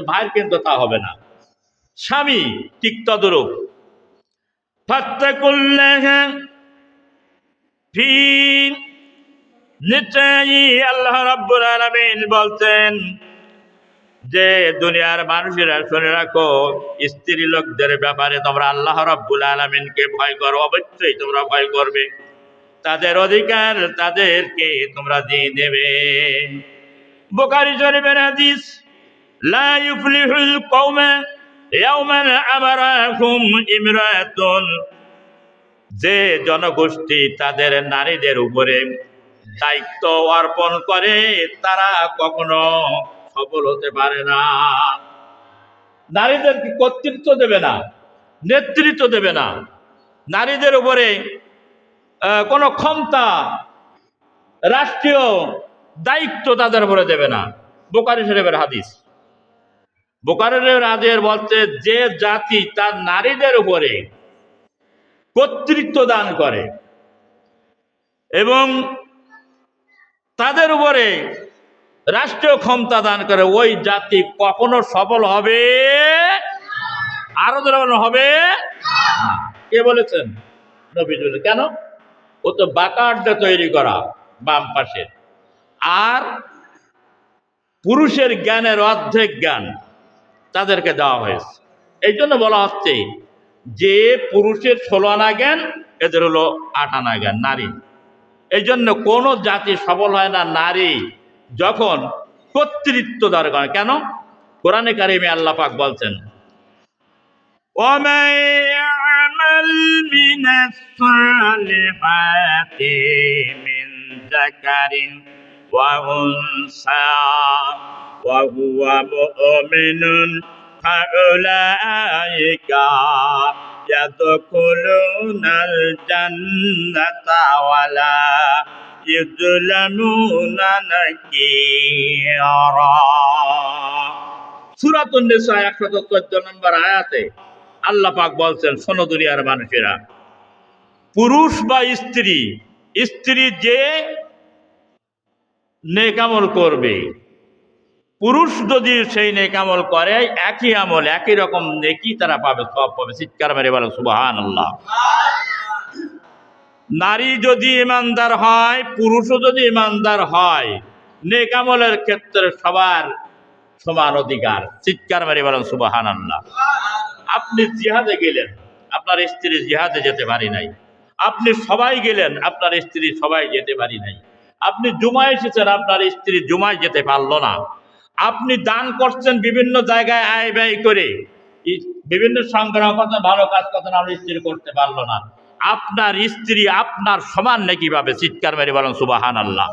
ভাইয়ের কিন্তু তা হবে না। স্বামী, ঠিক তদরূপ। নিশ্চয়ই আল্লাহ রাব্বুল আলামিন বলছেন যে, দুনিয়ার মানুষেরা শুনে রাখো, স্ত্রী লোকদের ব্যাপারে তোমরা আল্লাহ রাব্বুল আলামিনকে ভয় করো, অবশ্যই তোমরা ভয় করবে। তাদের অধিকার তাদেরকে তোমরা দিয়ে দেবে। বোকারি শরীফের হাদিস লা ইউফলিহুল কওমা ইয়াওমান আমারাহুম ইমরাতুন যে জনগোষ্ঠী তাদের নারীদের উপরে দায়িত্ব অর্পণ করে, তারা কখনো সফল হতে পারে না। নারীদেরকে কর্তৃত্ব দেবে না, নেতৃত্ব দেবে না। নারীদের উপরে কোনো ক্ষমতা, রাষ্ট্রীয় দায়িত্ব তাদের উপরে দেবে না। বোকারি শরীফের হাদিস। বোকারি শরীফের হাদিস বলছে যে জাতি তার নারীদের উপরে কর্তৃত্ব দান করে এবং তাদের উপরে রাষ্ট্রীয় ক্ষমতা দান করে, ওই জাতি কখনো সফল হবে? আরও হবে? কে বলেছেন? নবীজুল। কেন? ও তো বাকারটা তৈরি করা বাম পাশের আর পুরুষের জ্ঞানের অর্ধেক জ্ঞান। তাদেরকে দেওয়া হয়েছে। এই জন্য বলা হচ্ছে, যে পুরুষের ষোলো আনা জ্ঞান, এদের হলো আট আনা জ্ঞান, নারী। এই জন্য কোনো জাতি সফল হয় না, নারী যখন কর্তৃত্ব দরকার কেন? কোরআনে কারিমে আল্লাহ পাক বলছেন ওমাই يعمل من الصالحات من ذكر وأنثى وهو مؤمن فأولئك يدخلون الجنة ولا يظلمون نكيرا সুরাতুন নিসা একশত চোদ্দ নম্বর আয়াতে আল্লাহ পাক বলছেন শোনো দুনিয়ার মানুষেরা পুরুষ বা স্ত্রী স্ত্রী যে নেকামল করবে পুরুষ যদি সেই নেকামল করে, একই আমল, একই রকম নেকি তারা পাবে, সব পাবে। চিৎকার মেরে বলে সুবাহান আল্লাহ নারী যদি ইমানদার হয়, পুরুষও যদি ইমানদার হয় নেকামলের ক্ষেত্রে সবার সমান অধিকার। চিৎকার মেরে বলেন সুবাহান আল্লাহ আপনি জিহাদে গেলেন, আপনার স্ত্রী জিহাদে যেতে পারি নাই। আপনি সবাই গেলেন, আপনার স্ত্রী সবাই যেতে পারি নাই। আপনি জুমায় এসেছেন, আপনার স্ত্রী জুমায় যেতে পারল না। আপনি দান করছেন বিভিন্ন জায়গায় আয় ব্যয় করে। বিভিন্ন সংগ্রহ করছেন, ভালো কাজ করছেন আপনার স্ত্রী করতে পারল না। আপনার স্ত্রী আপনার সমান নাকি পাবে চিৎকার মেরে বলেন সুবাহান আল্লাহ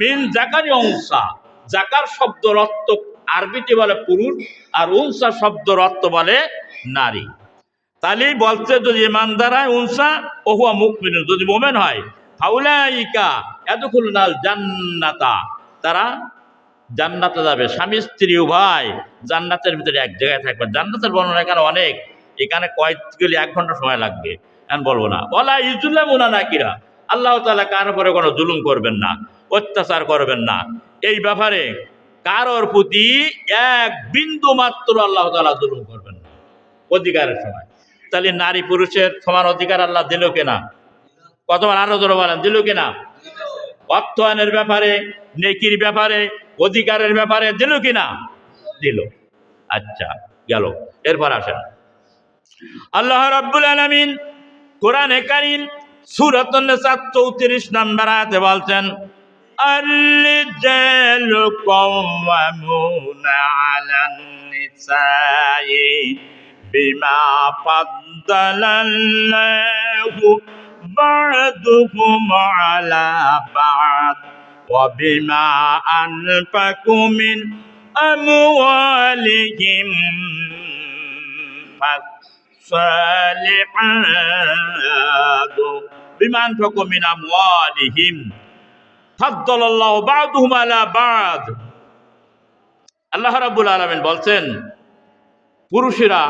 মিন জাকারি অংসা জাকার শব্দ অর্থ আরবিতে বলে পুরুষ, আর উনসা শব্দ অর্থ বলে নারী। তাহলে বলছে, যদি ইমানদার হয় উনসা, ওহুয়া মুকমিন যদি মোমেন হয়, ফাউলাইকা এতক্ষণ নাল জান্নাতা। তারা জান্নাতে যাবে। স্বামী, স্ত্রী, উভয় জান্নাতের ভিতরে এক জায়গায় থাকবে। জান্নাতের বর্ণনা এখানে অনেক। এখানে কয়েক গেলে এক ঘণ্টা সময় লাগবে। আমি বলব না। বলা ইজুল্লাহ মুনা নাকিরা। আল্লাহ তালা কার উপরে কোনো জুলুম করবেন না, অত্যাচার করবেন না। এই ব্যাপারে কারোর প্রতি এক বিন্দু মাত্র আল্লাহ তালা জুলুম করবেন না। অধিকারের সময়। তাহলে নারী পুরুষের সমান অধিকার আল্লাহ দিল কিনা? কতবার আরও ধরে বলেন, দিল কিনা? অর্থায়নের ব্যাপারে নেকির ব্যাপারে অধিকারের ব্যাপারে দিল কিনা দিল আচ্ছা গেল এরপর আসেন আল্লাহ রাব্বুল আলামিন কোরআনে কারীম সূরাত নিসা 34 নম্বর আয়াতে বলছেন الرجال قوامون على النساء بما فضل الله بعضهم على بعض وبما أنفقوا من أموالهم فالصالحات بما أنفقوا من أموالهم فضل الله بعضهم على بعض আল্লাহ রাব্বুল আলামিন বলছেন পুরুষেরা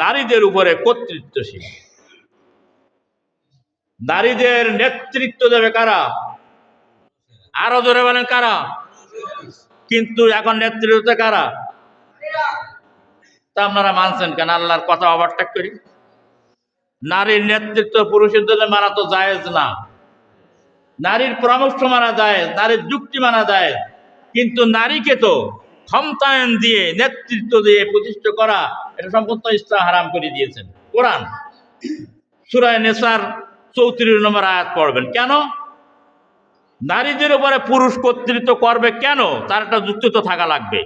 নারীদের উপরে কর্তৃত্বশীল নারীদের নেতৃত্ব দেবে কারা? আরও জোরে বলেন কারা? কিন্তু এখন নেতৃত্ব কারা? তা আপনারা মানছেন কেন? আল্লাহর কথা ওভারটেক করি। নারীর নেতৃত্ব পুরুষের জন্য মারা তো জায়েজ না। নারীর পরামর্শ মানা যায়, নারীর যুক্তি মানা যায়। কিন্তু নারীকে তো ক্ষমতায়ন দিয়ে, নেতৃত্ব দিয়ে প্রতিষ্ঠা করা, এটা সম্পূর্ণ ইসলাম হারাম করে দিয়েছেন। কোরআন সুরায় নেসার চৌত্রিশ নম্বর আয়াত পড়বেন। কেন? নারীদের উপরে পুরুষ কর্তৃত্ব করবে কেন? তার একটা যুক্তি তো থাকা লাগবে।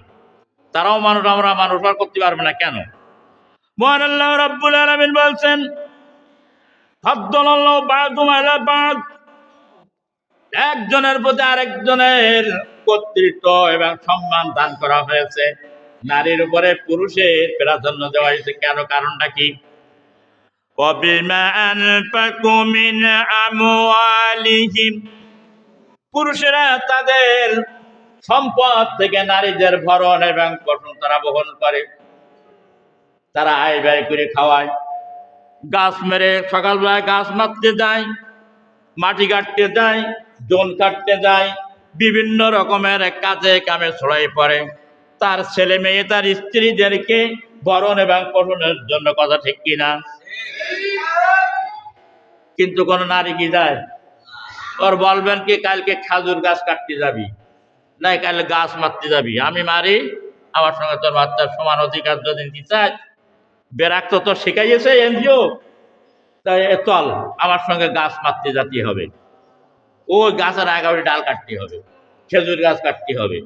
তারাও মানুষ, আমরা মানুষ, আর করতে পারবে না কেন? মহান আল্লাহ রাব্বুল বলছেন একজনের প্রতি আরেকজনের কর্তৃত্ব এবং সম্মান দান করা হয়েছে। নারীর উপরে পুরুষের প্রাধান্য দেওয়া হয়েছে। কেন? কারণটা কি? وَبِمَا أَنفَقُوا مِنْ أَمْوَالِهِمْ পুরুষেরা তাদের সম্পদ থেকে নারীদের ভরণ এবং পোষণ তারা বহন করে তারা আয় ব্যয় করে খাওয়ায় গাছ মেরে সকালবেলায় গাছ মারতে যায় মাটি কাটতে যায় জল কাটতে যায় বিভিন্ন রকমের কাজে কামে ছড়াই পড়ে তার ছেলে মেয়ে তার স্ত্রীদেরকে বরণ এবং পোষণের জন্য কথা ঠিক কিনা কিন্তু কোন নারী কি যায়? ওর বলবেন কি, কালকে খাজুর গাছ কাটতে যাবি। না কাল গাছ মারতে যাবি। আমি মারি, আমার সঙ্গে তোর বাচ্চার সমান অধিকার যদি দিতে চাই বেরাক তো তোর শেখাইয়েছে এনজিও। তাই চল, আমার সঙ্গে গাছ মারতে যেতে হবে। ও গাছের আগামী ডাল কাটতে হবে, খেজুর গাছ কাটতে হবে।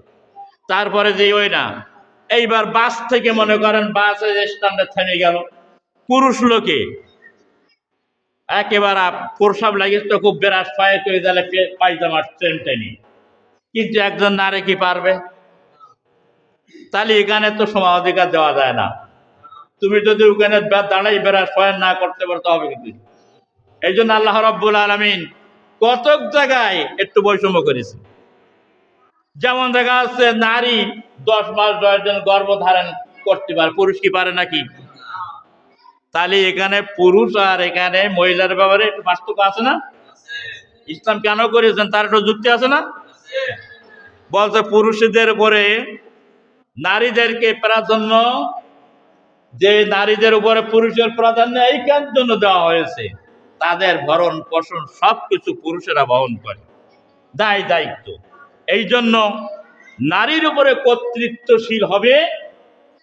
তারপরে যে ওই না, এইবার বাস থেকে মনে করেন বাস স্ট্যান্ডে থেমে গেল। পুরুষ লোকে। একেবারে প্রসাব লাগিস তো খুব বেরাস পায়ে তৈরি তাহলে পায়জামার ট্রেন কিন্তু একজন নারী কি পারবে? তাহলে এখানে তো সমান অধিকার দেওয়া যায় না। তুমি যদি ওখানে দাঁড়াই বেড়াস পয়েন না করতে পারতে হবে কিন্তু। এই জন্য আল্লাহ রব্বুল আলমিন কতক জায়গায় একটু বৈষম্য করেছে। যেমন দেখা যাচ্ছে নারী দশ মাস দশ জন গর্ভ ধারণ করতে পারে, পুরুষ কি পারে নাকি? তাহলে এখানে পুরুষ আর এখানে মহিলার ব্যাপারে একটু পার্থক্য আছে না? ইসলাম কেন করেছেন? তার একটু যুক্তি আছে না? বলছে পুরুষদের উপরে নারীদেরকে প্রাধান্য, যে নারীদের উপরে পুরুষের প্রাধান্য এইখান জন্য দেওয়া হয়েছে। তাদের ভরণ পোষণ সবকিছু পুরুষেরা বহন করে। দায় দায়িত্ব। এই জন্য নারীর উপরে কর্তৃত্বশীল হবে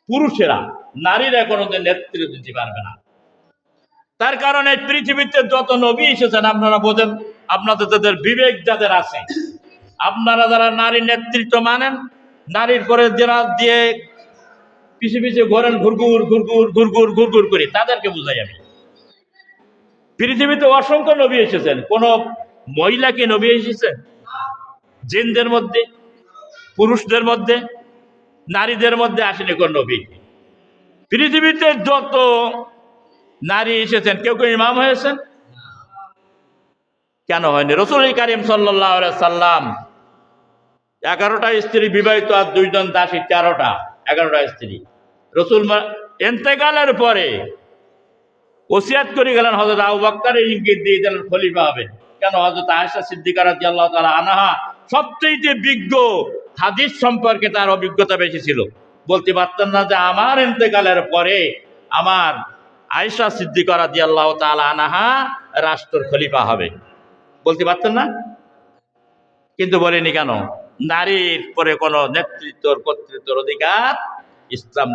পুরুষেরা। নারীরা কোনোদিন নেতৃত্ব দিতে পারবে না। তার কারণে পৃথিবীতে যত নবী এসেছেন, আপনারা বোঝেন, আপনাদের তাদের বিবেক যাদের আছে, আপনারা যারা নারী নেতৃত্ব মানেন, নারীর পরে যারা দিয়ে পিছে পিছে ঘোরেন, ঘুরঘুর ঘুরঘুর ঘুরঘুর ঘুরঘুর করি, তাদেরকে বুঝাই আমি। পৃথিবীতে অসংখ্য নবী এসেছেন, কোন মহিলাকে নবী এসেছেন জিনদের মধ্যে, পুরুষদের মধ্যে, নারীদের মধ্যে আসেনি কোন নবী। পৃথিবীতে যত নারী এসেছেন। কেউ কেউ ইমাম হয়েছেন? কেন হয়নি? রসুল করিম সাল্লাম এগারোটা স্ত্রী বিবাহিত আর দুইজন দাসী, তেরোটা, এগারোটা স্ত্রী। রসুল এন্তেকালের পরে ওসিয়াত করে গেলেন হজরত আবু বাক্কার ইঙ্গিত দিয়ে দিলেন, খলিফা হবেন। কেন? হজরত আয়সা সিদ্দিকার আল্লাহ তালা আনাহা সবচেয়ে বিজ্ঞ হাদিস সম্পর্কে তার অভিজ্ঞতা বেশি ছিল। বলতে পারতেন না যে আমার এন্তেকালের পরে আমার আয়সা দিয়ে আল্লাহ তালা আনাহা খলিফা হবে। বলতে পারতেন না? কিন্তু বলিনি কেন? নারীর পরে কোনো নেতৃত্বর, কর্তৃত্বর অধিকার ইসলাম